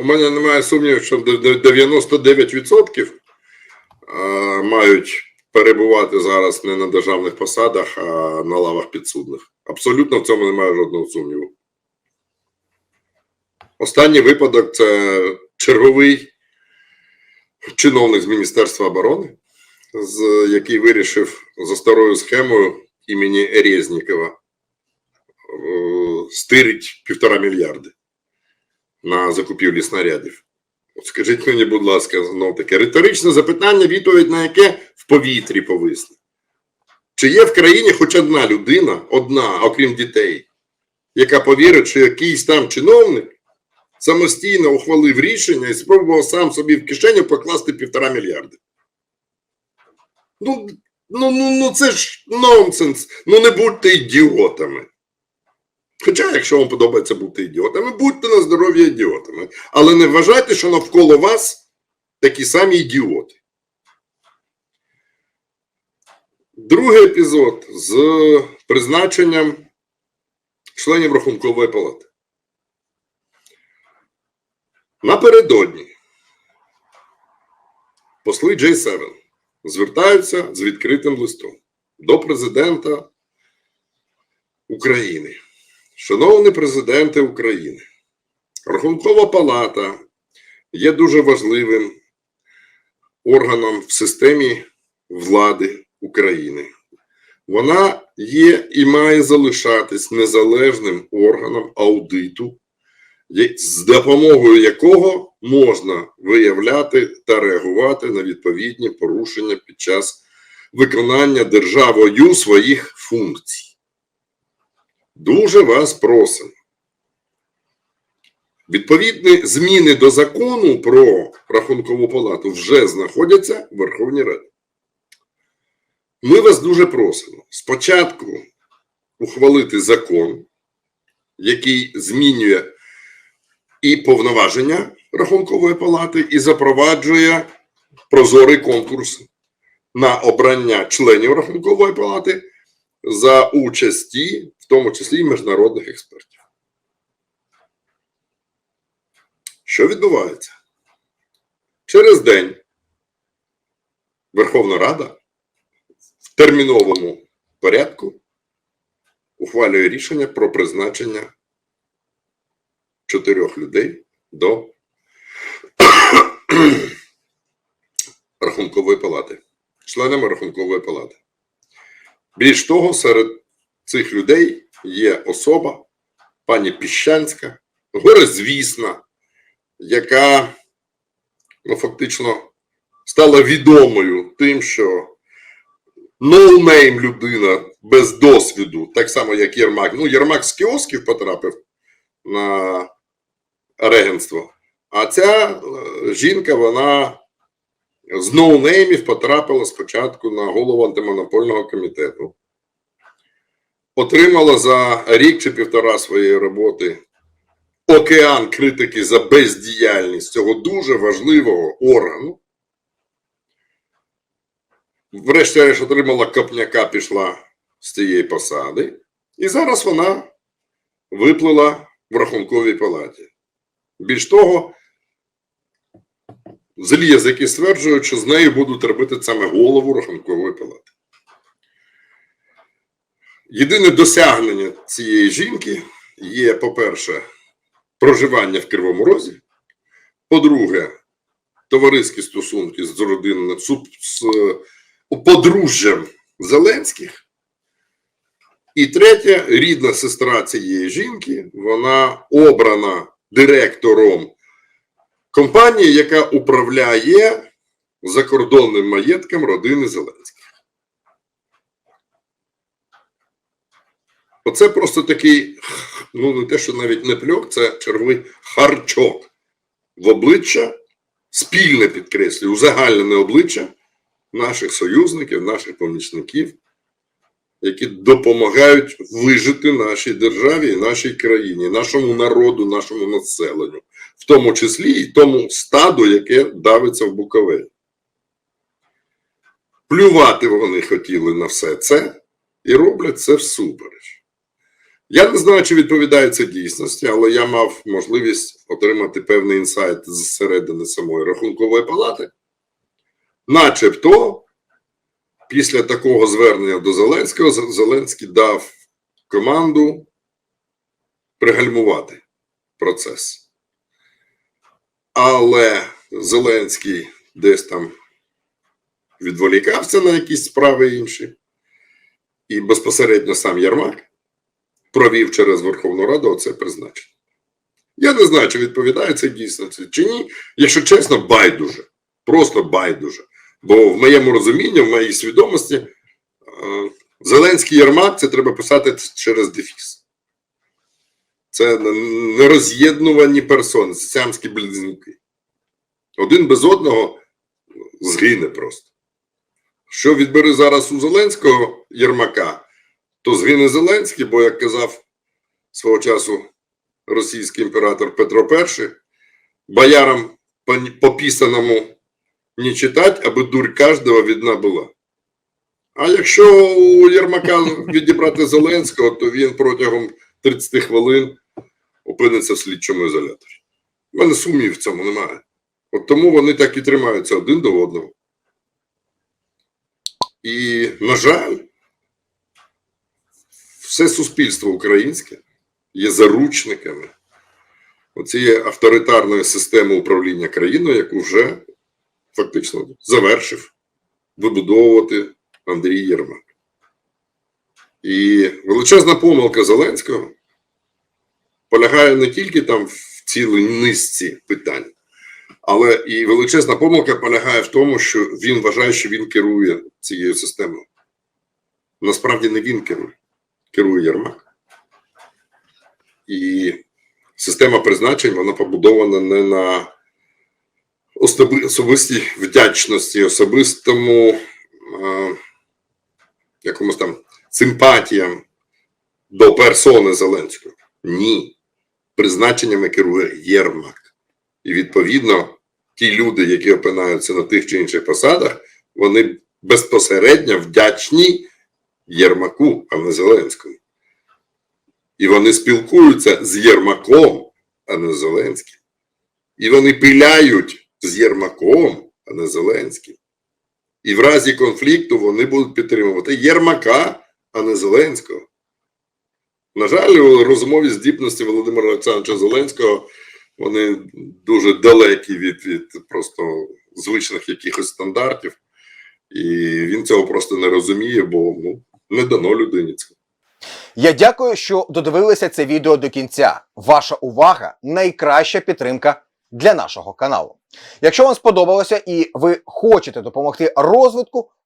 У мене немає сумнівів, що де- де- 99% е, мають перебувати зараз не на державних посадах, а на лавах підсудних. Абсолютно в цьому немає жодного сумніву. Останній випадок це черговий чиновник з Міністерства оборони, який вирішив за старою схемою імені Резнікова е, стирить півтора мільярди на закупівлі снарядів. От скажіть мені, будь ласка, знов таке риторичне запитання, відповідь на яке в повітрі повисне. Чи є в країні хоч одна людина, одна, окрім дітей, яка повірить, що якийсь там чиновник самостійно ухвалив рішення і спробував сам собі в кишеню покласти півтора мільярди? Ну, ну, ну, ну це ж нонсенс. Ну не будьте ідіотами. Хоча, якщо вам подобається бути ідіотами, будьте на здоров'я ідіотами. Але не вважайте, що навколо вас такі самі ідіоти. Другий епізод з призначенням членів Рахункової палати. Напередодні посли J7 звертаються з відкритим листом до президента України. Шановні президенти України, Рахункова палата є дуже важливим органом в системі влади України. Вона є і має залишатись незалежним органом аудиту, з допомогою якого можна виявляти та реагувати на відповідні порушення під час виконання державою своїх функцій. Дуже вас просимо. Відповідні зміни до закону про рахункову палату вже знаходяться в Верховній Раді. Ми вас дуже просимо спочатку ухвалити закон, який змінює і повноваження Рахункової палати, і запроваджує прозорий конкурс на обрання членів Рахункової палати за участі, в тому числі і міжнародних експертів. Що відбувається? Через день Верховна Рада в терміновому порядку ухвалює рішення про призначення чотирьох людей до Рахункової палати, членами Рахункової палати. Більш того, серед цих людей є особа, пані Піщанська, горизвісна, яка ну, фактично стала відомою тим, що ноунейм людина без досвіду, так само як Єрмак. Ну, Єрмак з кіосків потрапив на регенство, а ця е, жінка, вона з ноунеймів потрапила спочатку на голову антимонопольного комітету. Отримала за рік чи півтора своєї роботи океан критики за бездіяльність цього дуже важливого органу. Врешті-решт отримала копняка, пішла з цієї посади, і зараз вона виплила в рахунковій палаті. Більш того, злі язики стверджують, що з нею будуть робити саме голову рахункової палати. Єдине досягнення цієї жінки є, по-перше, проживання в Кривому Розі, по-друге, товариські стосунки з родинним з подружжям Зеленських. І третє, рідна сестра цієї жінки, вона обрана директором компанії, яка управляє закордонним маєтком родини Зеленських. Оце просто такий, ну не те, що навіть не пльок, це черговий харчок в обличчя, спільне підкреслюю, узагальнене обличчя наших союзників, наших помічників, які допомагають вижити нашій державі нашій країні, нашому народу, нашому населенню, в тому числі і тому стаду, яке давиться в Буковелі. Плювати вони хотіли на все це і роблять це всупереч. Я не знаю, чи відповідає це дійсності, але я мав можливість отримати певний інсайт зсередини самої рахункової палати. Начебто, після такого звернення до Зеленського, Зеленський дав команду пригальмувати процес. Але Зеленський десь там відволікався на якісь справи інші, і безпосередньо сам Єрмак провів через Верховну Раду оце призначення. Я не знаю, чи відповідає це дійсності, чи ні. Якщо чесно, байдуже. Просто байдуже. Бо в моєму розумінні, в моїй свідомості, е, Зеленський Єрмак це треба писати через дефіс. Це нероз'єднувані персони, це сямські близнюки. Один без одного згине просто. Що відбери зараз у Зеленського Єрмака, то згине Зеленський, бо, як казав свого часу російський імператор Петро І, боярам по- пописаному не читать, аби дурь кожного видна була. А якщо у Єрмака відібрати Зеленського, то він протягом 30 хвилин опиниться в слідчому ізоляторі. У мене сумнів в цьому немає. От тому вони так і тримаються один до одного. І, на жаль, все суспільство українське є заручниками оцієї авторитарної системи управління країною, яку вже фактично завершив вибудовувати Андрій Єрмак. І величезна помилка Зеленського полягає не тільки там в цілій низці питань, але і величезна помилка полягає в тому, що він вважає, що він керує цією системою. Насправді не він керує, керує Єрмак. І система призначень вона побудована не на особистій вдячності, особистому е, якомусь там симпатіям до персони Зеленського. Ні. Призначеннями керує Єрмак. І відповідно, ті люди, які опинаються на тих чи інших посадах, вони безпосередньо вдячні Єрмаку, а не Зеленському. І вони спілкуються з Єрмаком, а не Зеленським. І вони пиляють з Єрмаком, а не Зеленським. І в разі конфлікту вони будуть підтримувати Єрмака, а не Зеленського. На жаль, у розумові здібності Володимира Олександровича Зеленського вони дуже далекі від, від просто звичних якихось стандартів. І він цього просто не розуміє, бо ну, не дано людині цього. Я дякую, що додивилися це відео до кінця. Ваша увага найкраща підтримка для нашого каналу. Якщо вам сподобалося і ви хочете допомогти розвитку,